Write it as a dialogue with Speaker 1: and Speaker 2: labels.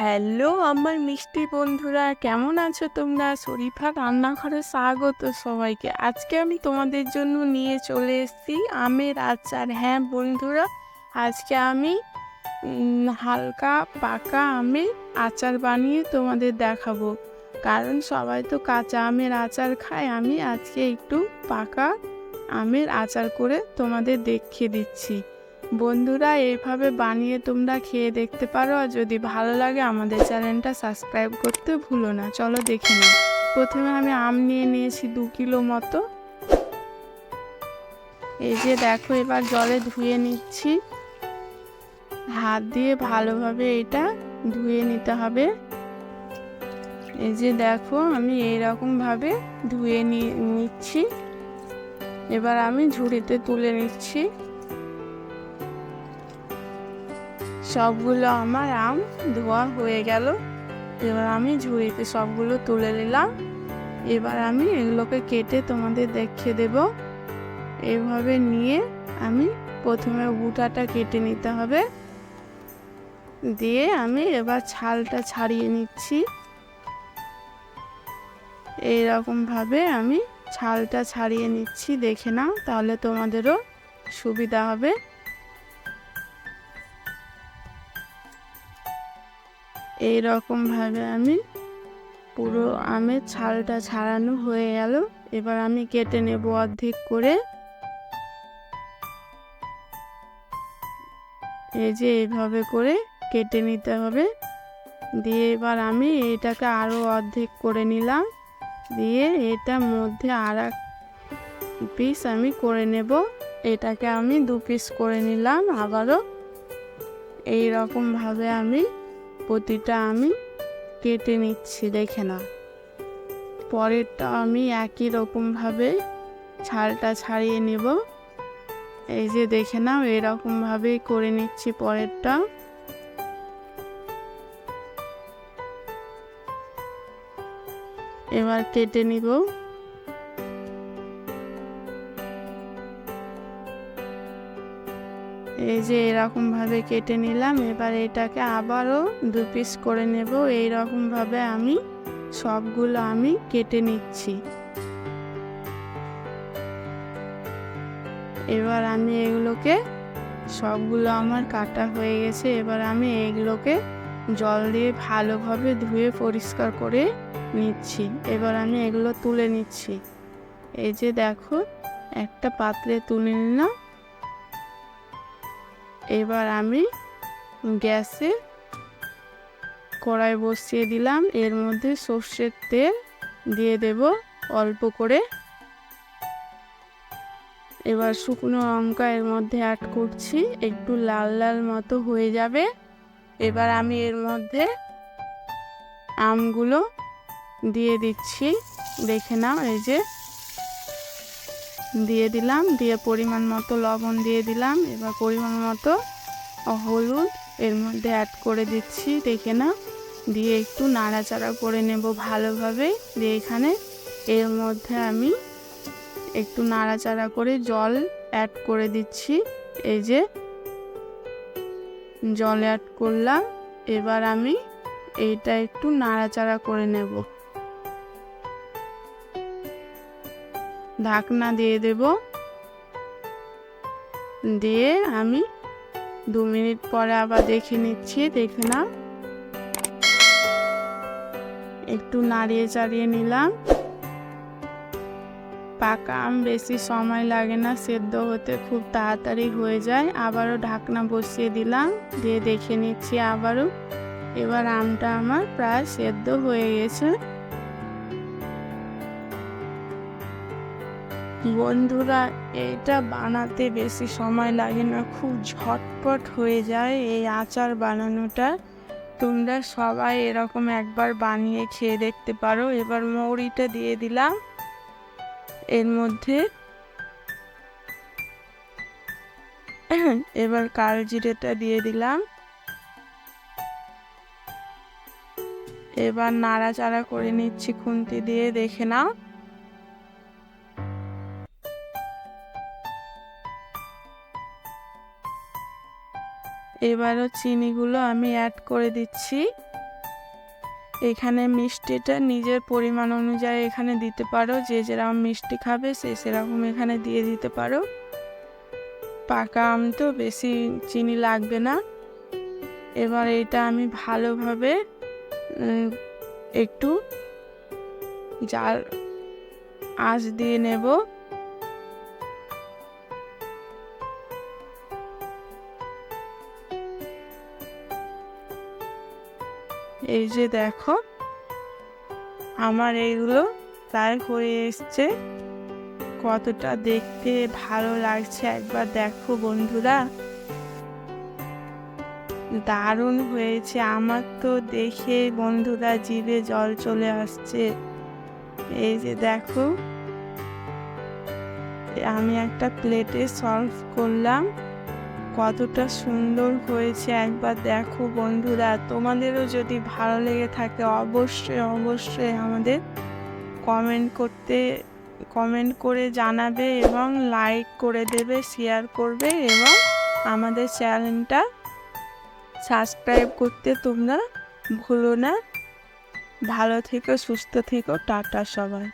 Speaker 1: Hello আমার মিষ্টি বন্ধুরা, কেমন আছো তোমরা? শরীফা রান্নাঘরে স্বাগত সবাইকে। আজকে আমি তোমাদের জন্য নিয়ে চলে এসেছি আমের আচার। হ্যাঁ বন্ধুরা, আজকে আমি হালকা পাকা আমের আচার বানিয়ে তোমাদের দেখাবো। কারণ সবাই তো কাঁচা আমের আচার খায়, আমি আজকে একটু পাকা আমের আচার করে তোমাদের দেখিয়ে দিচ্ছি। বন্ধুরা, এইভাবে বানিয়ে তোমরা খেয়ে দেখতে পারো। আর যদি ভালো লাগে আমাদের চ্যানেলটা সাবস্ক্রাইব করতে ভুলো না। চলো দেখে নাও। প্রথমে আমি আম নিয়ে নিয়েছি দু কিলো মতো। এই যে দেখো, এবার জলে ধুয়ে নিচ্ছি। হাত দিয়ে ভালোভাবে এটা ধুয়ে নিতে হবে। এই যে দেখো, আমি এইরকম ভাবে ধুয়ে নিচ্ছি। এবার আমি ঝুড়িতে তুলে নিচ্ছি। সবগুলো আমার আম ধোয়া হয়ে গেল। এবার আমি ঝুড়িতে সবগুলো তুলে নিলাম। এবার আমি এগুলোকে কেটে তোমাদের দেখিয়ে দেব। এভাবে নিয়ে আমি প্রথমে বুটাটা কেটে নিতে হবে। দিয়ে আমি এবার ছালটা ছাড়িয়ে নিচ্ছি। এইরকমভাবে আমি ছালটা ছাড়িয়ে নিচ্ছি, দেখে নাও, তাহলে তোমাদেরও সুবিধা হবে। এই রকম ভাবে আমি পুরো আমের ছালটা ছাড়ানো হয়ে গেল। এবার আমি কেটে নেব অর্ধেক করে। এই যে এইভাবে করে কেটে নিতে হবে। দিয়ে এবার আমি এটাকে আরও অর্ধেক করে নিলাম। দিয়ে এটার মধ্যে আর এক পিস আমি করে নেব। এটাকে আমি দু পিস করে নিলাম। আবারও এই রকমভাবে আমি প্রতিটা আমি কেটে নিচ্ছি, দেখে না পরেরটা আমি একই রকমভাবে ছালটা ছাড়িয়ে নেব। এই যে দেখে নাও এরকমভাবেই করে নিচ্ছি পরেরটা। এবার কেটে নিব। এই যে এরকম ভাবে কেটে নিলাম, এবার এটাকে আবারও দু পিস করে নেব। এই রকম ভাবে আমি সবগুলো আমি কেটে নিচ্ছি। এবার আমি এগুলোকে, সবগুলো আমার কাটা হয়ে গেছে। এবার আমি এগুলোকে জল দিয়ে ভালোভাবে ধুয়ে পরিষ্কার করে নিচ্ছি। এবার আমি এগুলো তুলে নিচ্ছি। এই যে দেখো, একটা পাত্রে তুলে নিলাম। এবার আমি গ্যাসে কড়াই বসিয়ে দিলাম। এর মধ্যে সর্ষের তেল দিয়ে দেব অল্প করে। এবার শুকনো লঙ্কা এর মধ্যে অ্যাড করছি। একটু লাল লাল মতো হয়ে যাবে। এবার আমি এর মধ্যে আমগুলো দিয়ে দিচ্ছি। দেখে নাও, এই যে দিয়ে দিলাম, দিয়ে পরিমাণ মতো লবণ দিয়ে দিলাম। এবার পরিমাণ মতো হলুদ এর মধ্যে অ্যাড করে দিচ্ছি দেখে না দিয়ে একটু নাড়াচাড়া করে নেব ভালোভাবে। দিয়ে এখানে এর মধ্যে আমি একটু নাড়াচাড়া করে জল অ্যাড করে দিচ্ছি। এই যে জল অ্যাড করলাম, এবার আমি এইটা একটু নাড়াচাড়া করে নেব। ঢাকনা দিয়ে দেব। দিয়ে আমি দু মিনিট পরে আবার দেখে নিচ্ছি, দেখে না একটু নাড়িয়ে চাড়িয়ে নিলাম। পাকা আম বেশি সময় লাগে না, সেদ্ধ হতে খুব তাড়াতাড়ি হয়ে যায়। আবারও ঢাকনা বসিয়ে দিলাম, দিয়ে দেখে নিচ্ছি আবারও। এবার আমটা আমার প্রায় সেদ্ধ হয়ে গেছে। বন্ধুরা, এটা বানাতে বেশি সময় লাগে না। খুব ঝটপট হয়ে যায় এই আচার বানানোটা। তোমরা সবাই এরকম একবার বানিয়ে খেয়ে দেখতে পারো। এবার মৌরিটা দিয়ে দিলাম। এর মধ্যে এবার কাল জিরেটা দিয়ে দিলাম। এবার নাড়াচাড়া করে নিচ্ছি খুন্তি দিয়ে, দেখে নাও। এবারও চিনিগুলো আমি অ্যাড করে দিচ্ছি। এখানে মিষ্টিটা নিজের পরিমাণ অনুযায়ী এখানে দিতে পারো। যে যেরকম মিষ্টি খাবে সে সেরকম এখানে দিয়ে দিতে পারো। পাকা আম তো বেশি চিনি লাগবে না। এবার এটা আমি ভালোভাবে একটু জাল, আঁচ দিয়ে নেব। এই যে দেখো, আমার এইগুলো প্রায় হয়ে এসছে। কতটা দেখতে ভালো লাগছে, একবার দেখো বন্ধুরা। দারুণ হয়েছে, আমার তো দেখে বন্ধুরা জিভে জল চলে আসছে। এই যে দেখো, আমি একটা প্লেটে সলভ করলাম। কতটা সুন্দর হয়েছে একবার দেখো বন্ধুরা। তোমাদেরও যদি ভালো লেগে থাকে অবশ্যই অবশ্যই আমাদের কমেন্ট করতে কমেন্ট করে জানাবে এবং লাইক করে দেবে শেয়ার করবে এবং আমাদের চ্যানেলটা সাবস্ক্রাইব করতে তোমরা ভুলো না। ভালো থেকো, সুস্থ থেকো, টাটা সবাই।